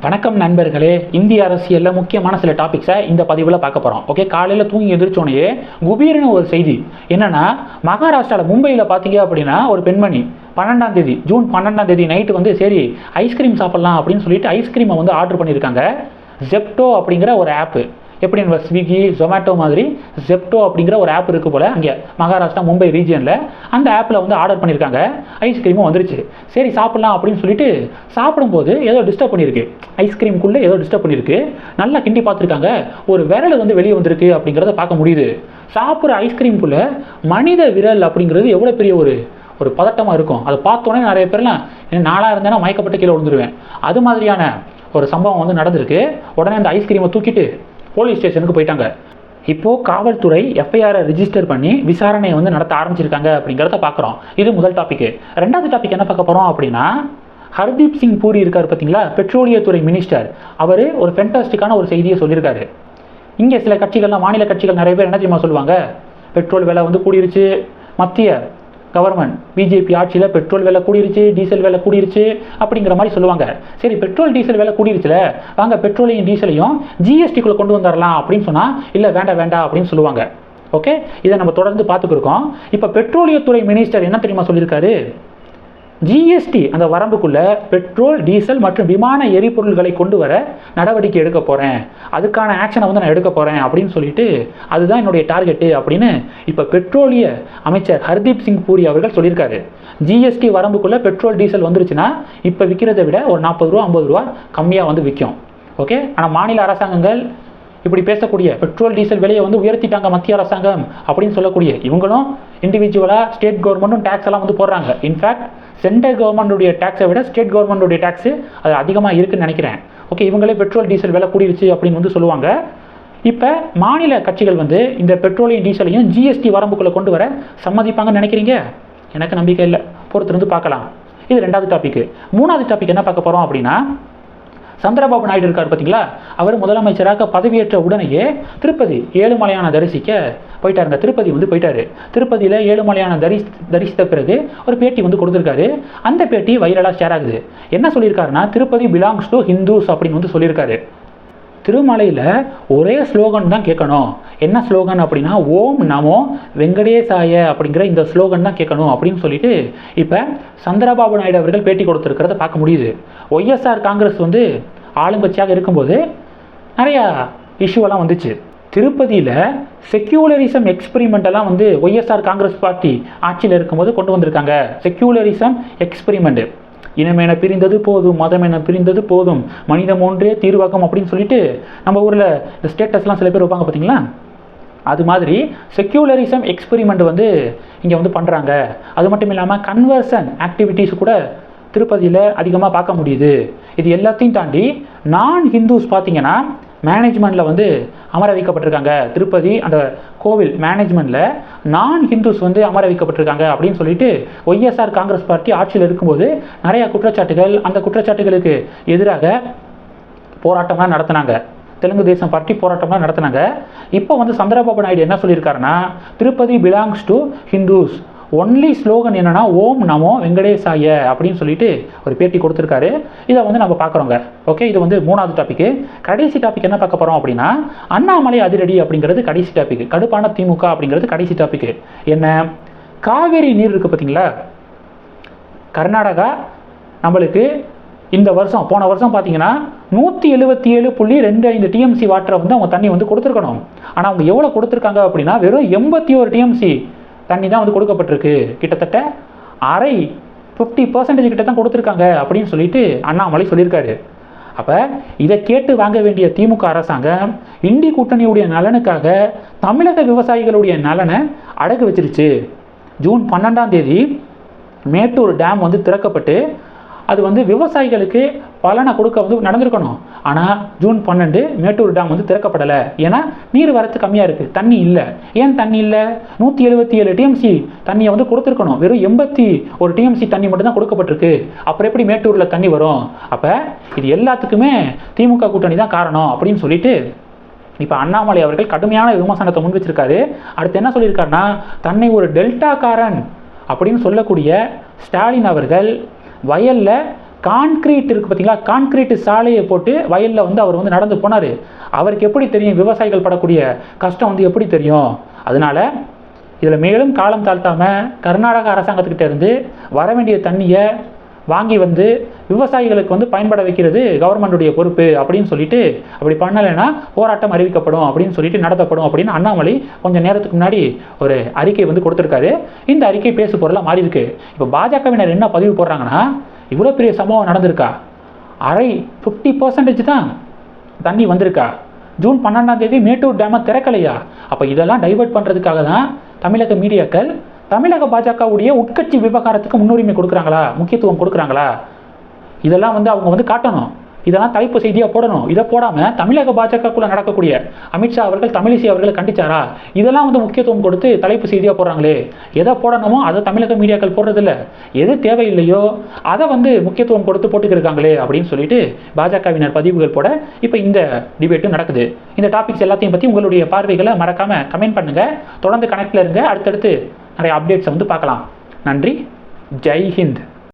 வணக்கம் நண்பர்களே. இந்திய அரசியலில் முக்கியமான சில டாபிக்ஸை இந்த பதிவில் பார்க்க போகிறோம் ஓகே காலையில் தூங்கி எந்திரிச்சோனையே குபீர்னு ஒரு செய்தி. என்னென்னா மகாராஷ்டிராவில் மும்பையில் பார்த்தீங்க அப்படின்னா ஒரு பெண்மணி பன்னெண்டாம் தேதி ஜூன் பன்னெண்டாம் தேதி நைட்டு வந்து சரி ஐஸ்கிரீம் சாப்பிட்லாம் அப்படின்னு சொல்லிட்டு ஐஸ்கிரீமை வந்து ஆர்டர் பண்ணியிருக்காங்க. ஜெப்டோ அப்படிங்கிற ஒரு ஆப்பு எப்படி நம்ம ஸ்விக்கி ஜொமேட்டோ மாதிரி ஜெப்டோ அப்படிங்கிற ஒரு ஆப் இருக்குது போல் அங்கே மகாராஷ்டிரா மும்பை ரீஜியனில் அந்த ஆப்பில் வந்து ஆர்டர் பண்ணியிருக்காங்க. ஐஸ்கிரீமும் வந்துருச்சு. சரி சாப்பிட்லாம் அப்படின்னு சொல்லிட்டு சாப்பிடும்போது ஏதோ டிஸ்டர்ப் பண்ணியிருக்கு. ஐஸ்கிரீம்குள்ளே ஏதோ டிஸ்டர்ப் பண்ணியிருக்கு. நல்லா கிண்டி பார்த்துருக்காங்க. ஒரு விரல் வந்து வெளியே வந்திருக்கு அப்படிங்கிறத பார்க்க முடியுது. சாப்பிட்ற ஐஸ்கிரீம்குள்ளே மனித விரல் அப்படிங்கிறது எவ்வளோ பெரிய ஒரு ஒரு பதட்டமாக இருக்கும். அதை பார்த்தோன்னே நிறைய பேர்லாம் "என்ன நாளாக இருந்தேன்னா மயக்கப்பட்டு கீழே விழுந்துருவேன். அது மாதிரியான ஒரு சம்பவம் வந்து நடந்திருக்கு. உடனே அந்த ஐஸ்கிரீமை தூக்கிட்டு போலீஸ் ஸ்டேஷனுக்கு போயிட்டாங்க. இப்போது காவல்துறை எஃப்ஐஆரை ரிஜிஸ்டர் பண்ணி விசாரணையை வந்து நடத்த ஆரம்பிச்சிருக்காங்க அப்படிங்கிறத பார்க்குறோம் இது முதல் டாபிக் ரெண்டாவது டாபிக் என்ன பார்க்க போகிறோம் அப்படின்னா ஹர்தீப் சிங் பூரி இருக்கார் பார்த்தீங்களா? பெட்ரோலியத்துறை மினிஸ்டர் அவர் ஒரு ஃபென்டாஸ்டிக்கான ஒரு செய்தியை சொல்லியிருக்காரு. இங்கே சில கட்சிகள்லாம் மாநில கட்சிகள் நிறைய பேர் என்ன தெரியுமா சொல்லுவாங்க? பெட்ரோல் விலை வந்து கூடிருச்சு. மத்திய கவர்மெண்ட் பிஜேபி ஆட்சியில் பெட்ரோல் விலை கூடிருச்சு டீசல் விலை கூடிருச்சு அப்படிங்கிற மாதிரி சொல்லுவாங்க. சரி பெட்ரோல் டீசல் விலை கூடிருச்சுல வாங்க பெட்ரோலையும் டீசலையும் ஜிஎஸ்டிக்குள்ளே கொண்டு வந்துடலாம் அப்படின்னு சொன்னால் இல்லை வேண்டாம் வேண்டாம் அப்படின்னு சொல்லுவாங்க. ஓகே இதை நம்ம தொடர்ந்து பார்த்துக்கிருக்கோம். இப்போ பெட்ரோலியத்துறை மினிஸ்டர் என்ன தெரியுமா சொல்லியிருக்காரு? ஜிஎஸ்டி அந்த வரம்புக்குள்ள பெட்ரோல் டீசல் மற்றும் விமான எரிபொருள்களை கொண்டு வர நடவடிக்கை எடுக்க போகிறேன் அதுக்கான ஆக்ஷனை வந்து நான் எடுக்க போகிறேன் அப்படின்னு சொல்லிட்டு அதுதான் என்னுடைய டார்கெட்டு அப்படின்னு இப்போ பெட்ரோலிய அமைச்சர் ஹர்தீப் சிங் பூரி அவர்கள் சொல்லியிருக்காரு. ஜிஎஸ்டி வரம்புக்குள்ளே பெட்ரோல் டீசல் வந்துருச்சுன்னா இப்போ விற்கிறத விட ஒரு நாற்பது ரூபா ஐம்பது ரூபா கம்மியாக வந்து விற்கும் ஓகே ஆனால் மாநில அரசாங்கங்கள் இப்படி பேசக்கூடிய பெட்ரோல் டீசல் விலையை வந்து உயர்த்திட்டாங்க மத்திய அரசாங்கம் அப்படின்னு சொல்லக்கூடிய இவங்களும் இண்டிவிஜுவலாக ஸ்டேட் கவர்மெண்ட்டும் டேக்ஸ் எல்லாம் வந்து போடுறாங்க. இன்ஃபேக்ட் சென்ட்ரல் கவர்மெண்ட்டுடைய டேக்ஸை விட ஸ்டேட் கவர்மெண்ட்டுடைய டேக்ஸு அது அதிகமாக இருக்குன்னு நினைக்கிறேன். ஓகே இவங்களே பெட்ரோல் டீசல் விலை கூடிருச்சு அப்படின்னு வந்து சொல்லுவாங்க. இப்போ மாநில கட்சிகள் வந்து இந்த பெட்ரோலியம் டீசலையும் ஜிஎஸ்டி வரம்புக்குள்ளே கொண்டு வர சம்மதிப்பாங்கன்னு நினைக்கிறீங்க? எனக்கு நம்பிக்கை இல்லை. பொறுத்திருந்து பார்க்கலாம். இது ரெண்டாவது டாபிக் மூணாவது டாபிக் என்ன பார்க்க போகிறோம் அப்படின்னா சந்திரபாபு நாயுடு இருக்கார் பார்த்தீங்களா அவர் முதலமைச்சராக பதவியேற்ற உடனேயே திருப்பதி ஏழுமலையான தரிசிக்க போயிட்டாருங்க திருப்பதி வந்து போயிட்டாரு. திருப்பதியில் ஏழுமலையான தரிசி தரிசித்த பிறகு ஒரு பேட்டி வந்து கொடுத்துருக்காரு. அந்த பேட்டி வைரலாக ஷேர் ஆகுது. என்ன சொல்லியிருக்காருன்னா திருப்பதி பிலாங்ஸ் டு ஹிந்துஸ் அப்படின்னு வந்து சொல்லியிருக்காரு. திருமலையில் ஒரே ஸ்லோகன் தான் கேட்கணும். என்ன ஸ்லோகன் அப்படின்னா ஓம் நமோ வெங்கடேசாய அப்படிங்கிற இந்த ஸ்லோகன் தான் கேட்கணும் அப்படின்னு சொல்லிட்டு இப்போ சந்திரபாபு நாயுடு அவர்கள் பேட்டி கொடுத்துருக்கிறத பார்க்க முடியுது. ஒய்எஸ்ஆர் காங்கிரஸ் வந்து ஆளுங்கட்சியாக இருக்கும்போது நிறையா இஷ்யூவெல்லாம் வந்துச்சு. திருப்பதியில் செக்யூலரிசம் எக்ஸ்பெரிமெண்ட்டெல்லாம் வந்து ஒய்எஸ்ஆர் காங்கிரஸ் பார்ட்டி ஆட்சியில் இருக்கும்போது கொண்டு வந்திருக்காங்க. செக்யூலரிசம் எக்ஸ்பெரிமெண்ட்டு இனமென பிரிந்தது போதும் மதம் என பிரிந்தது போதும். மனிதம் ஒன்றே தீர்வாக்கம் அப்படின்னு சொல்லிட்டு நம்ம ஊரில் இந்த ஸ்டேட்டஸ்லாம் சில பேர் வைப்பாங்க பார்த்தீங்களா அது மாதிரி செக்யூலரிசம் எக்ஸ்பெரிமெண்ட் வந்து இங்கே வந்து பண்ணுறாங்க அது மட்டும் இல்லாமல் கன்வர்சன் ஆக்டிவிட்டீஸ் கூட திருப்பதியில் அதிகமாக பார்க்க முடியுது. இது எல்லாத்தையும் தாண்டி நான் ஹிந்துஸ் பார்த்தீங்கன்னா மேனேஜ்மெண்ட்டில் வந்து அமர வைக்கப்பட்டிருக்காங்க திருப்பதி அந்த கோவில் மேனேஜ்மெண்ட்டில் நான் ஹிந்துஸ் வந்து அமர வைக்கப்பட்டிருக்காங்க அப்படின்னு சொல்லிட்டு ஒய்எஸ்ஆர் காங்கிரஸ் பார்ட்டி ஆட்சியில் இருக்கும்போது நிறையா குற்றச்சாட்டுகள் அந்த குற்றச்சாட்டுகளுக்கு எதிராக போராட்டம்லாம் நடத்தினாங்க. தெலுங்கு தேசம் பார்ட்டி போராட்டம்லாம் நடத்தினாங்க. இப்போ வந்து சந்திரபாபு நாயுடு என்ன சொல்லியிருக்காருன்னா Tirupati belongs to Hindus only slogan என்னென்னா ஓம் நமோ வெங்கடேசாய அப்படின்னு சொல்லிட்டு ஒரு பேட்டி கொடுத்துருக்காரு. இதை வந்து நம்ம பார்க்குறோங்க. ஓகே இது வந்து மூணாவது டாப்பிக்கு கடைசி டாபிக் என்ன பார்க்க போகிறோம் அப்படின்னா அண்ணாமலை அதிரடி அப்படிங்கிறது கடைசி டாபிக் கடுப்பான திமுக அப்படிங்கிறது கடைசி டாபிக் என்ன? காவேரி நீர் இருக்குது பார்த்தீங்களா? கர்நாடகா நம்மளுக்கு இந்த வருஷம் போன வருஷம் பார்த்தீங்கன்னா நூற்றி எழுபத்தி ஏழு புள்ளி ரெண்டு ஐந்து டிஎம்சி வாட்டரை வந்து அவங்க தண்ணி வந்து கொடுத்துருக்கணும். ஆனால் அவங்க எவ்வளோ கொடுத்துருக்காங்க அப்படின்னா வெறும் எண்பத்தி ஒரு டிஎம்சி தண்ணி தான் வந்து கொடுக்கப்பட்டிருக்கு. கிட்டத்தட்ட அரை ஃபிஃப்டி பர்சன்டேஜ் கிட்ட தான் கொடுத்துருக்காங்க அப்படின்னு சொல்லிட்டு அண்ணாமலை சொல்லியிருக்காரு. அப்போ இதை கேட்டு வாங்க வேண்டிய திமுக அரசாங்கம் இந்தி கூட்டணியுடைய நலனுக்காக தமிழக விவசாயிகளுடைய நலனை அடகு வச்சிருச்சு. ஜூன் பன்னெண்டாம் தேதி மேட்டூர் டேம் வந்து திறக்கப்பட்டு அது வந்து விவசாயிகளுக்கு பலனை கொடுக்க வந்து நடந்திருக்கணும். ஆனால் ஜூன் பன்னெண்டு மேட்டூர் டேம் வந்து திறக்கப்படலை. ஏன்னா நீர் வரத்து கம்மியாக இருக்குது தண்ணி இல்லை. ஏன் தண்ணி இல்லை? நூற்றி எழுபத்தி ஏழு டிஎம்சி தண்ணியை வந்து கொடுத்துருக்கணும். வெறும் எண்பத்தி ஒரு டிஎம்சி தண்ணி மட்டும்தான் கொடுக்கப்பட்டிருக்கு. அப்புறம் எப்படி மேட்டூரில் தண்ணி வரும்? அப்போ இது எல்லாத்துக்குமே திமுக கூட்டணி தான் காரணம் அப்படின்னு சொல்லிட்டு இப்போ அண்ணாமலை அவர்கள் கடுமையான விமர்சனத்தை முன் வச்சிருக்காரு. அடுத்து என்ன சொல்லியிருக்காருன்னா தன்னை ஒரு டெல்டாக்காரன் அப்படின்னு சொல்லக்கூடிய ஸ்டாலின் அவர்கள் வயலில் கான்கிரீட் இருக்குது பார்த்தீங்களா கான்கிரீட் சாலையை போட்டு வயலில் வந்து அவர் வந்து நடந்து போனார். அவருக்கு எப்படி தெரியும்? விவசாயிகள் படக்கூடிய கஷ்டம் வந்து எப்படி தெரியும்? அதனால் இதில் மேலும் காலம் தாழ்த்தாமல் கர்நாடக அரசாங்கத்துக்கிட்ட இருந்து வர வேண்டிய தண்ணியை வாங்கி வந்து விவசாயிகளுக்கு வந்து பயன்பட வைக்கிறது கவர்மெண்டுடைய பொறுப்பு அப்படின்னு சொல்லிட்டு அப்படி பண்ணலைன்னா போராட்டம் அறிவிக்கப்படும் அப்படின்னு சொல்லிட்டு நடத்தப்படும் அப்படின்னு அண்ணாமலை கொஞ்சம் நேரத்துக்கு முன்னாடி ஒரு அறிக்கை வந்து கொடுத்துருக்காரு. இந்த அறிக்கை பேசு பொருளாக மாறி இருக்கு. இப்போ பாஜகவினர் என்ன பதிவு போடுறாங்கன்னா இவ்வளோ பெரிய சம்பவம் நடந்திருக்கா? அரை ஃபிஃப்டி பர்சன்டேஜ் தான் தண்ணி வந்திருக்கா? ஜூன் பன்னெண்டாம் தேதி மேட்டூர் டேமை திறக்கலையா? அப்போ இதெல்லாம் டைவர்ட் பண்ணுறதுக்காக தான் தமிழக மீடியாக்கள் தமிழக பாஜகவுடைய உட்கட்சி விவகாரத்துக்கு முன்னுரிமை கொடுக்குறாங்களா? முக்கியத்துவம் கொடுக்குறாங்களா? இதெல்லாம் வந்து அவங்க வந்து காட்டணும். இதெல்லாம் தலைப்பு செய்தியாக போடணும். இதை போடாமல் தமிழக பாஜகக்குள்ள நடக்கக்கூடிய அமித்ஷா அவர்கள் தமிழிசை அவர்களை கண்டிச்சாரா? இதெல்லாம் வந்து முக்கியத்துவம் கொடுத்து தலைப்பு செய்தியாக போடுறாங்களே. எதை போடணுமோ அதை தமிழக மீடியாக்கள் போடுறதில்ல. எது தேவையில்லையோ அதை வந்து முக்கியத்துவம் கொடுத்து போட்டுக்கிருக்காங்களே அப்படின்னு சொல்லிட்டு பாஜகவினர் பதிவுகள் போட இப்போ இந்த டிபேட்டும் நடக்குது. இந்த டாபிக்ஸ் எல்லாத்தையும் பற்றி உங்களுடைய பார்வைகளை மறக்காமல் கமெண்ட் பண்ணுங்கள் தொடர்ந்து கனெக்டில் இருங்க. அடுத்தடுத்து நிறைய அப்டேட்ஸை வந்து பார்க்கலாம். நன்றி. ஜெய் ஹிந்த்.